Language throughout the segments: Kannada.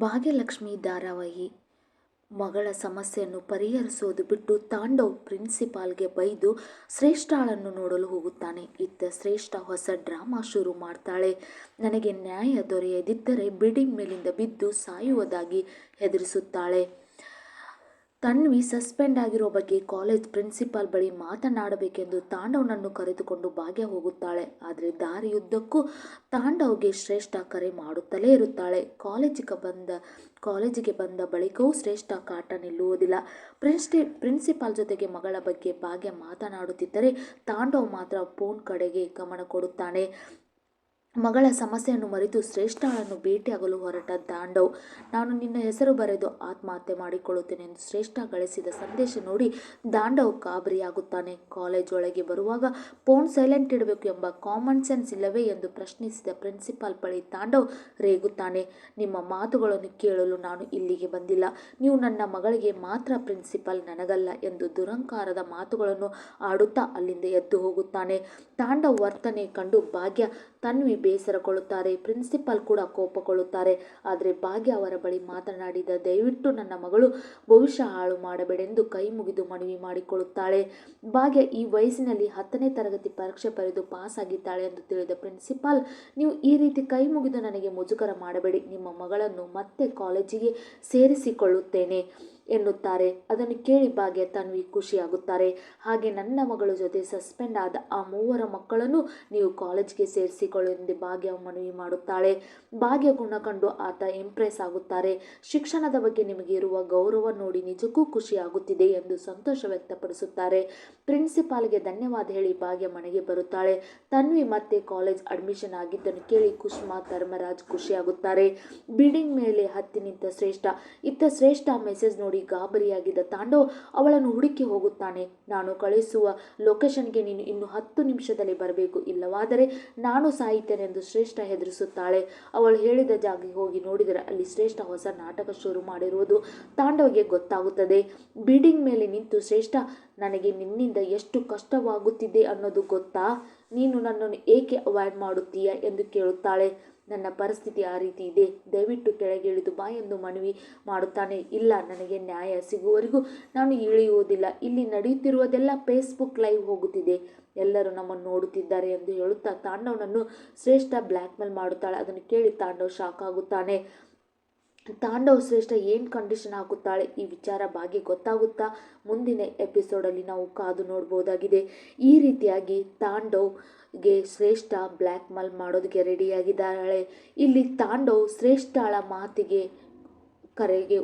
ಭಾಗ್ಯಲಕ್ಷ್ಮಿ ಧಾರಾವಾಹಿ. ಮಗಳ ಸಮಸ್ಯೆಯನ್ನು ಪರಿಹರಿಸೋದು ಬಿಟ್ಟು ತಾಂಡವ್ ಪ್ರಿನ್ಸಿಪಾಲ್ಗೆ ಬೈದು ಶ್ರೇಷ್ಠಾಳನ್ನು ನೋಡಲು ಹೋಗುತ್ತಾನೆ. ಇತ್ತ ಶ್ರೇಷ್ಠ ಹೊಸ ಡ್ರಾಮಾ ಶುರು ಮಾಡ್ತಾಳೆ. ನನಗೆ ನ್ಯಾಯ ದೊರೆಯದಿದ್ದರೆ ಬಿಲ್ಡಿಂಗ್ ಮೇಲಿಂದ ಬಿದ್ದು ಸಾಯುವುದಾಗಿ ಹೆದರಿಸುತ್ತಾಳೆ. ತನ್ವಿ ಸಸ್ಪೆಂಡ್ ಆಗಿರೋ ಬಗ್ಗೆ ಕಾಲೇಜ್ ಪ್ರಿನ್ಸಿಪಾಲ್ ಬಳಿ ಮಾತನಾಡಬೇಕೆಂದು ತಾಂಡವ್ನನ್ನು ಕರೆದುಕೊಂಡು ಭಾಗ್ಯ ಹೋಗುತ್ತಾಳೆ. ಆದರೆ ದಾರಿಯುದ್ದಕ್ಕೂ ತಾಂಡವ್ಗೆ ಶ್ರೇಷ್ಠ ಕರೆ ಮಾಡುತ್ತಲೇ ಇರುತ್ತಾಳೆ. ಕಾಲೇಜಿಗೆ ಬಂದ ಕಾಲೇಜಿಗೆ ಬಂದ ಬಳಿಕವೂ ಶ್ರೇಷ್ಠ ಕಾಟ ನಿಲ್ಲುವುದಿಲ್ಲ. ಪ್ರಿನ್ಸ್ಟಿ, ಪ್ರಿನ್ಸಿಪಾಲ್ ಜೊತೆಗೆ ಮಗಳ ಬಗ್ಗೆ ಭಾಗ್ಯ ಮಾತನಾಡುತ್ತಿದ್ದರೆ ತಾಂಡವ್ ಮಾತ್ರ ಫೋನ್ ಕಡೆಗೆ ಗಮನ ಕೊಡುತ್ತಾನೆ. ಮಗಳ ಸಮಸ್ಯೆಯನ್ನು ಮರೆತು ಶ್ರೇಷ್ಠಳನ್ನು ಭೇಟಿಯಾಗಲು ಹೊರಟ ದಾಂಡವ್, ನಾನು ನಿನ್ನ ಹೆಸರು ಬರೆದು ಆತ್ಮಹತ್ಯೆ ಮಾಡಿಕೊಳ್ಳುತ್ತೇನೆ ಎಂದು ಶ್ರೇಷ್ಠ ಗಳಿಸಿದ ಸಂದೇಶ ನೋಡಿ ದಾಂಡವ್ ಕಾಬರಿಯಾಗುತ್ತಾನೆ. ಕಾಲೇಜ್ ಒಳಗೆ ಬರುವಾಗ, ಫೋನ್ ಸೈಲೆಂಟ್ ಇಡಬೇಕು ಎಂಬ ಕಾಮನ್ ಸೆನ್ಸ್ ಇಲ್ಲವೇ? ಎಂದು ಪ್ರಶ್ನಿಸಿದ ಪ್ರಿನ್ಸಿಪಾಲ್ ಬಳಿ ತಾಂಡವ್ ರೇಗುತ್ತಾನೆ. ನಿಮ್ಮ ಮಾತುಗಳನ್ನು ಕೇಳಲು ನಾನು ಇಲ್ಲಿಗೆ ಬಂದಿಲ್ಲ. ನೀವು ನನ್ನ ಮಗಳಿಗೆ ಮಾತ್ರ ಪ್ರಿನ್ಸಿಪಾಲ್ ನನಗಲ್ಲ ಎಂದು ದುರಂಕಾರದ ಮಾತುಗಳನ್ನು ಆಡುತ್ತಾ ಅಲ್ಲಿಂದ ಎದ್ದು ಹೋಗುತ್ತಾನೆ. ತಾಂಡವ್ ವರ್ತನೆ ಕಂಡು ಭಾಗ್ಯ ತನ್ವಿ ಬೇಸರಗೊಳ್ಳುತ್ತಾರೆ. ಪ್ರಿನ್ಸಿಪಾಲ್ ಕೂಡ ಕೋಪಗೊಳ್ಳುತ್ತಾರೆ. ಆದರೆ ಭಾಗ್ಯ ಅವರ ಬಳಿ ಮಾತನಾಡಿದ ದಯವಿಟ್ಟು ನನ್ನ ಮಗಳು ಭವಿಷ್ಯ ಹಾಳು ಮಾಡಬೇಡೆಂದು ಕೈ ಮುಗಿದು ಮನವಿ ಮಾಡಿಕೊಳ್ಳುತ್ತಾಳೆ. ಭಾಗ್ಯ ಈ ವಯಸ್ಸಿನಲ್ಲಿ ಹತ್ತನೇ ತರಗತಿ ಪರೀಕ್ಷೆ ಬರೆದು ಪಾಸ್ ಆಗಿದ್ದಾಳೆ ಎಂದು ತಿಳಿದ ಪ್ರಿನ್ಸಿಪಾಲ್, ನೀವು ಈ ರೀತಿ ಕೈ ಮುಗಿದು ನನಗೆ ಮುಜುಗರ ಮಾಡಬೇಡಿ. ನಿಮ್ಮ ಮಗಳನ್ನು ಮತ್ತೆ ಕಾಲೇಜಿಗೆ ಸೇರಿಸಿಕೊಳ್ಳುತ್ತೇನೆ. ಎನ್ನುತ್ತಾರೆ. ಅದನ್ನು ಕೇಳಿ ಭಾಗ್ಯ ತನ್ವಿ ಖುಷಿಯಾಗುತ್ತಾರೆ. ಹಾಗೆ ನನ್ನ ಮಗಳ ಜೊತೆ ಸಸ್ಪೆಂಡ್ ಆದ ಆ ಮೂವರ ಮಕ್ಕಳನ್ನು ನೀವು ಕಾಲೇಜ್ಗೆ ಸೇರಿಸಿಕೊಳ್ಳು ಎಂದು ಭಾಗ್ಯ ಮನವಿ ಮಾಡುತ್ತಾಳೆ. ಭಾಗ್ಯ ಗುಣ ಕಂಡು ಆತ ಇಂಪ್ರೆಸ್ ಆಗುತ್ತಾರೆ. ಶಿಕ್ಷಣದ ಬಗ್ಗೆ ನಿಮಗೆ ಇರುವ ಗೌರವ ನೋಡಿ ನಿಜಕ್ಕೂ ಖುಷಿಯಾಗುತ್ತಿದೆ ಎಂದು ಸಂತೋಷ ವ್ಯಕ್ತಪಡಿಸುತ್ತಾರೆ. ಪ್ರಿನ್ಸಿಪಾಲ್ಗೆ ಧನ್ಯವಾದ ಹೇಳಿ ಭಾಗ್ಯ ಮನೆಗೆ ಬರುತ್ತಾಳೆ. ತನ್ವಿ ಮತ್ತೆ ಕಾಲೇಜ್ ಅಡ್ಮಿಷನ್ ಆಗಿದ್ದನ್ನು ಕೇಳಿ ಕುಷ್ಮಾ ಧರ್ಮರಾಜ್ ಖುಷಿಯಾಗುತ್ತಾರೆ. ಬಿಲ್ಡಿಂಗ್ ಮೇಲೆ ಹತ್ತಿ ನಿಂತ ಶ್ರೇಷ್ಠ, ಇತ್ತ ಶ್ರೇಷ್ಠ ಮೆಸೇಜ್ ನೋಡಿ ಗಾಬರಿಯಾಗಿದ್ದ ತಾಂಡವ್ ಅವಳನ್ನು ಹುಡುಕಿ ಹೋಗುತ್ತಾನೆ. ನಾನು ಕಳಿಸುವ ಲೊಕೇಶನ್ಗೆ ನೀನು ಇನ್ನು ಹತ್ತು ನಿಮಿಷದಲ್ಲಿ ಬರಬೇಕು. ಇಲ್ಲವಾದರೆ ನಾನು ಸಾಯಿತೇನೆಂದು ಶ್ರೇಷ್ಠ ಹೆದರಿಸುತ್ತಾಳೆ. ಅವಳು ಹೇಳಿದ ಜಾಗಕ್ಕೆ ಹೋಗಿ ನೋಡಿದರೆ ಅಲ್ಲಿ ಶ್ರೇಷ್ಠ ಹೊಸ ನಾಟಕ ಶುರು ಮಾಡಿರುವುದು ತಾಂಡವ್ಗೆ ಗೊತ್ತಾಗುತ್ತದೆ. ಬಿಲ್ಡಿಂಗ್ ಮೇಲೆ ನಿಂತು ಶ್ರೇಷ್ಠ ನನಗೆ ನಿನ್ನಿಂದ ಎಷ್ಟು ಕಷ್ಟವಾಗುತ್ತಿದೆ ಅನ್ನೋದು ಗೊತ್ತಾ? ನೀನು ನನ್ನನ್ನು ಏಕೆ ಅವಾಯ್ಡ್ ಮಾಡುತ್ತೀಯ ಎಂದು ಕೇಳುತ್ತಾಳೆ. ನನ್ನ ಪರಿಸ್ಥಿತಿ ಆ ರೀತಿ ಇದೆ. ದಯವಿಟ್ಟು ಕೆಳಗೆ ಇಳಿದು ಬಾ ಎಂದು ಮನವಿ ಮಾಡುತ್ತಾನೆ. ಇಲ್ಲ, ನನಗೆ ನ್ಯಾಯ ಸಿಗುವವರೆಗೂ ನಾನು ಇಳಿಯುವುದಿಲ್ಲ. ಇಲ್ಲಿ ನಡೆಯುತ್ತಿರುವುದೆಲ್ಲ ಫೇಸ್ಬುಕ್ ಲೈವ್ ಹೋಗುತ್ತಿದೆ. ಎಲ್ಲರೂ ನಮ್ಮನ್ನು ನೋಡುತ್ತಿದ್ದಾರೆ ಎಂದು ಹೇಳುತ್ತಾ ತಾಂಡವನನ್ನು ಶ್ರೇಷ್ಠ ಬ್ಲ್ಯಾಕ್ ಮೇಲ್ ಮಾಡುತ್ತಾಳೆ. ಅದನ್ನು ಕೇಳಿ ತಾಂಡವ್ ಶಾಕ್ ಆಗುತ್ತಾನೆ. ತಾಂಡವ್ ಶ್ರೇಷ್ಠ ಏನು ಕಂಡೀಷನ್ ಹಾಕುತ್ತಾಳೆ? ಈ ವಿಚಾರ ಬಾಗಿ ಗೊತ್ತಾಗುತ್ತಾ? ಮುಂದಿನ ಎಪಿಸೋಡಲ್ಲಿ ನಾವು ಕಾದು ನೋಡ್ಬೋದಾಗಿದೆ. ಈ ರೀತಿಯಾಗಿ ತಾಂಡವ್ಗೆ ಶ್ರೇಷ್ಠ ಬ್ಲ್ಯಾಕ್ ಮೇಲ್ ಮಾಡೋದಕ್ಕೆ ರೆಡಿಯಾಗಿದ್ದಾಳೆ ಇಲ್ಲಿ ತಾಂಡವ್ ಶ್ರೇಷ್ಠಳ ಮಾತಿಗೆ ಕರೆಗೆ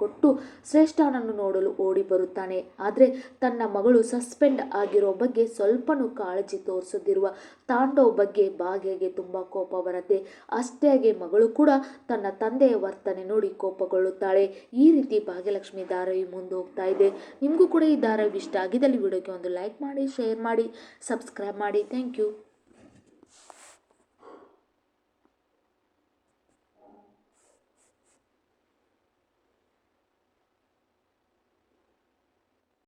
ಕೊಟ್ಟು ಶ್ರೇಷ್ಠನನ್ನು ನೋಡಲು ಓಡಿ ಬರುತ್ತಾನೆ. ಆದರೆ ತನ್ನ ಮಗಳು ಸಸ್ಪೆಂಡ್ ಆಗಿರೋ ಬಗ್ಗೆ ಸ್ವಲ್ಪನೂ ಕಾಳಜಿ ತೋರಿಸದಿರುವ ತಾಂಡೋ ಬಗ್ಗೆ ಭಾಗ್ಯಗೆ ತುಂಬ ಕೋಪ ಬರುತ್ತೆ. ಅಷ್ಟೇ ಹಾಗೆ ಮಗಳು ಕೂಡ ತನ್ನ ತಂದೆಯ ವರ್ತನೆ ನೋಡಿ ಕೋಪಗೊಳ್ಳುತ್ತಾಳೆ. ಈ ರೀತಿ ಭಾಗ್ಯಲಕ್ಷ್ಮಿ ಧಾರಾವಿ ಮುಂದೆ ಹೋಗ್ತಾ ಇದೆ. ನಿಮಗೂ ಕೂಡ ಈ ಧಾರಾವಿ ಇಷ್ಟ ಆಗಿದ್ದಲ್ಲಿ ವಿಡಿಯೋಗೆ ಒಂದು ಲೈಕ್ ಮಾಡಿ, ಶೇರ್ ಮಾಡಿ, ಸಬ್ಸ್ಕ್ರೈಬ್ ಮಾಡಿ. Thank you.